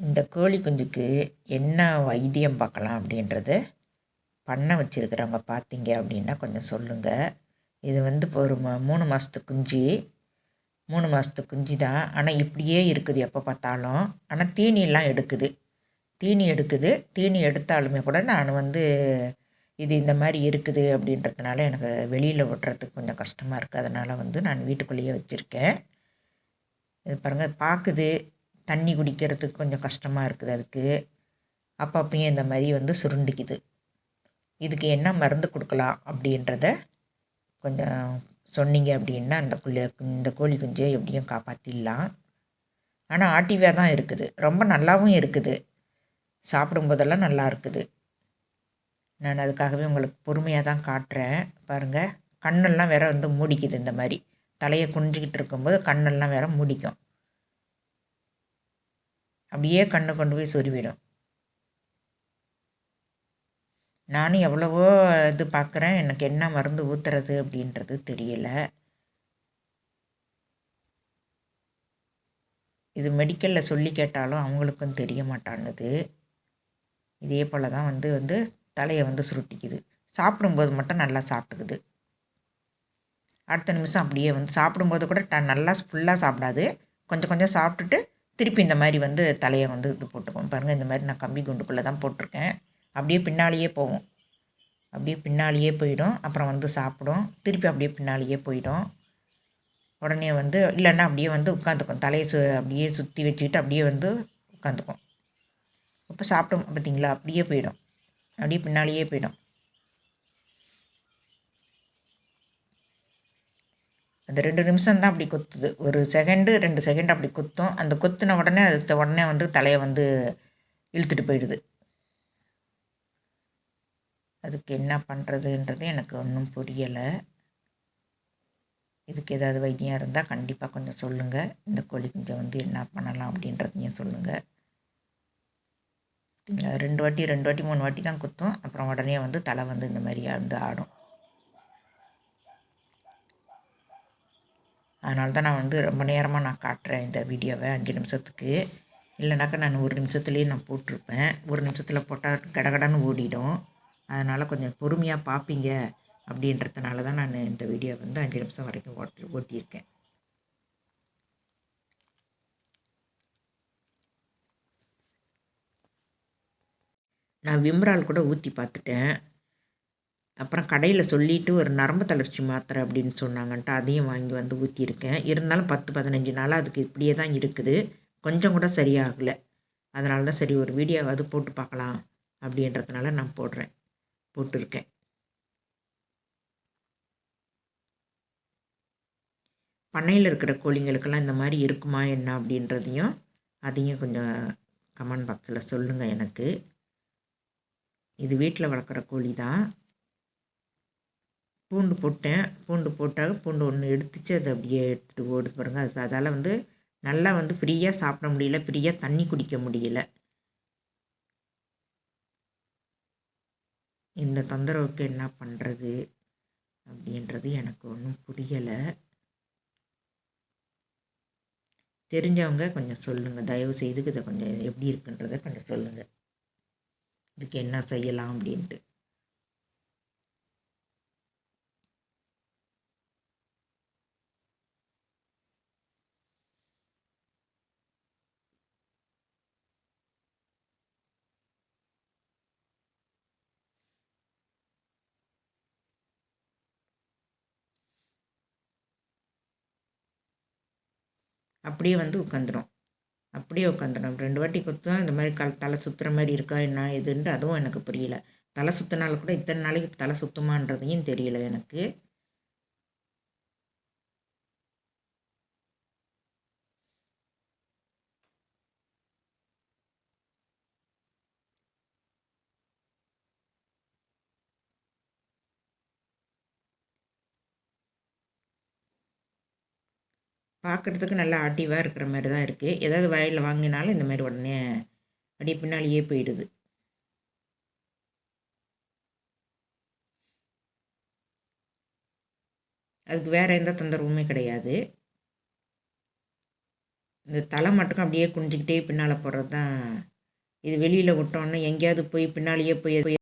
இந்த கோழி குஞ்சுக்கு என்ன வைத்தியம் பார்க்கலாம் அப்படின்றத பண்ண வச்சுருக்கிறவங்க பார்த்தீங்க அப்படின்னா கொஞ்சம் சொல்லுங்கள் இது வந்து இப்போ ஒரு ம மூணு மாதத்து குஞ்சு. மூணு மாதத்து குஞ்சு தான். ஆனால் இப்படியே இருக்குது எப்போ பார்த்தாலும். ஆனால் தீனியெல்லாம் எடுக்குது. தீனி எடுக்குது. தீனி எடுத்தாலுமே கூட நான் வந்து இது இந்த மாதிரி இருக்குது அப்படின்றதுனால எனக்கு வெளியில் விடுறதுக்கு கொஞ்சம் கஷ்டமாக இருக்குது அதனால் வந்து நான் வீட்டுக்குள்ளேயே வச்சுருக்கேன். இது பாருங்கள் பார்க்குது தண்ணி குடிக்கிறதுக்கு கொஞ்சம் கஷ்டமாக இருக்குது அதுக்கு. அப்பப்பையும் இந்த மாதிரி வந்து சுருண்டிக்குது. இதுக்கு என்ன மருந்து கொடுக்கலாம் அப்படின்றத கொஞ்சம் சொன்னீங்க அப்படின்னா அந்த குள்ளி இந்த கோழி குஞ்சை எப்படியும் காப்பாற்றிடலாம் ஆனால் ஆட்டிவாக தான் இருக்குது. ரொம்ப நல்லாவும் இருக்குது. சாப்பிடும்போதெல்லாம் நல்லா இருக்குது. நான் அதுக்காகவே உங்களுக்கு பொறுமையாக தான் காட்டுறேன். பாருங்கள் கண்ணெல்லாம் வேற வந்து மூடிக்குது இந்த மாதிரி. தலையை குனிஞ்சிக்கிட்டு இருக்கும்போது கண்ணெல்லாம் வேற மூடிக்கும். அப்படியே கண்ணை கொண்டு போய் சொருவிடும் நானும் எவ்வளவோ இது பார்க்குறேன். எனக்கு என்ன மருந்து ஊற்றுறது அப்படின்றது தெரியல. இது மெடிக்கலில் சொல்லி கேட்டாலும் அவங்களுக்கும் தெரிய மாட்டானுது. இதே போல் தான் வந்து வந்து தலையை வந்து சுருட்டிக்குது. சாப்பிடும்போது மட்டும் நல்லா சாப்பிட்டுக்குது. அடுத்த நிமிஷம் அப்படியே வந்து சாப்பிடும்போது கூட ட நல்லா ஃபுல்லாக சாப்பிடாது. கொஞ்சம் கொஞ்சம் சாப்பிட்டுட்டு திருப்பி இந்த மாதிரி வந்து தலையை வந்து இது போட்டுக்கும் பாருங்கள் இந்த மாதிரி நான் கம்பி குண்டுக்குள்ளே தான் போட்டிருக்கேன். அப்படியே பின்னாலேயே போகும் அப்படியே பின்னாலேயே போயிடும். அப்புறம் வந்து சாப்பிடும். திருப்பி அப்படியே பின்னாலேயே போயிடும். உடனே வந்து இல்லைன்னா அப்படியே வந்து உட்காந்துக்கும். தலையை சு அப்படியே சுற்றி வச்சுக்கிட்டு அப்படியே வந்து உட்காந்துக்கும். இப்போ சாப்பிட்டோம் பார்த்தீங்களா? அப்படியே போயிடும். அப்படியே பின்னாலேயே போயிடும். அந்த ரெண்டு நிமிஷம் தான் அப்படி கொத்துது. ஒரு செகண்டு ரெண்டு செகண்ட் அப்படி கொத்தும். அந்த குத்தின உடனே அது உடனே வந்து தலையை வந்து இழுத்துட்டு போயிடுது. அதுக்கு என்ன பண்ணுறதுன்றது எனக்கு ஒன்றும் புரியலை. இதுக்கு ஏதாவது வைத்தியம் இருந்தால் கண்டிப்பாக கொஞ்சம் சொல்லுங்கள் இந்த கோழி குஞ்சை வந்து என்ன பண்ணலாம் அப்படின்றதையும் சொல்லுங்கள் ரெண்டு வாட்டி ரெண்டு வாட்டி மூணு வாட்டி தான் குத்தும். அப்புறம் உடனே வந்து தலை வந்து இந்த மாதிரி வந்து ஆடும். அதனால தான் நான் வந்து ரொம்ப நேரமாக நான் காட்டுறேன் இந்த வீடியோவை அஞ்சு நிமிஷத்துக்கு. இல்லைனாக்கா நான் ஒரு நிமிஷத்துலேயே நான் போட்டிருப்பேன். ஒரு நிமிஷத்தில் போட்டால் கடகடன்னு ஓடிடும். அதனால் கொஞ்சம் பொறுமையாக பார்ப்பீங்க அப்படின்றதுனால தான் நான் இந்த வீடியோ வந்து அஞ்சு நிமிஷம் வரைக்கும் ஓட்டி ஓட்டியிருக்கேன். நான் விம்ரால் கூட ஊற்றி பார்த்துட்டேன். அப்புறம் கடையில் சொல்லிவிட்டு ஒரு நரம்பு தளர்ச்சி மாத்திரை அப்படின்னு சொன்னாங்கன்ட்டு அதையும் வாங்கி வந்து ஊற்றியிருக்கேன் இருந்தாலும் பத்து பதினஞ்சு நாளாக அதுக்கு இப்படியே தான் இருக்குது. கொஞ்சம் கூட சரியாகலை. அதனால தான் சரி ஒரு வீடியோவாவது போட்டு பார்க்கலாம் அப்படின்றதுனால நான் போடுறேன். போட்டிருக்கேன். பண்ணையில் இருக்கிற கோழிங்களுக்கெல்லாம் இந்த மாதிரி இருக்குமா என்ன அப்படின்றதையும் அதையும் கொஞ்சம் கமெண்ட் பாக்ஸில் சொல்லுங்கள் எனக்கு. இது வீட்டில் வளர்க்குற கோழி தான். பூண்டு போட்டேன். பூண்டு போட்டால் பூண்டு ஒன்று எடுத்துச்சு. அதை அப்படியே எடுத்துகிட்டு ஓடுது பாருங்கள் அது அதால் வந்து நல்லா வந்து ஃப்ரீயாக சாப்பிட முடியல. ஃப்ரீயாக தண்ணி குடிக்க முடியல. இந்த தொந்தரவுக்கு என்ன பண்ணுறது அப்படின்றது எனக்கு ஒன்றும் புரியலை. தெரிஞ்சவங்க கொஞ்சம் சொல்லுங்கள் தயவு செய்து இதை கொஞ்சம் எப்படி இருக்குன்றதை கொஞ்சம் சொல்லுங்கள் இதுக்கு என்ன செய்யலாம் அப்படின்ட்டு. அப்படியே வந்து உட்காந்துரும். அப்படியே உட்காந்துடும் ரெண்டு வாட்டி குத்தும் இந்த மாதிரி கல் தலை சுற்றுற மாதிரி இருக்கா என்ன எதுன்ட்டு அதுவும் எனக்கு புரியல. தலை சுற்றினால கூட இத்தனை நாளைக்கு தலை சுத்தமான்றதையும் தெரியல எனக்கு. பார்க்குறதுக்கு நல்லா ஆக்டிவாக இருக்கிற மாதிரி தான் இருக்குது ஏதாவது வயலில் வாங்கினாலும் இந்த மாதிரி உடனே அப்படியே பின்னாலேயே போயிடுது. அதுக்கு வேறு எந்த தொந்தரவுமே கிடையாது. இந்த தலை மட்டும் அப்படியே குனிஞ்சிக்கிட்டே பின்னால் போடுறது தான் இது வெளியில் விட்டோன்னே எங்கேயாவது போய் பின்னாலேயே போய் போய்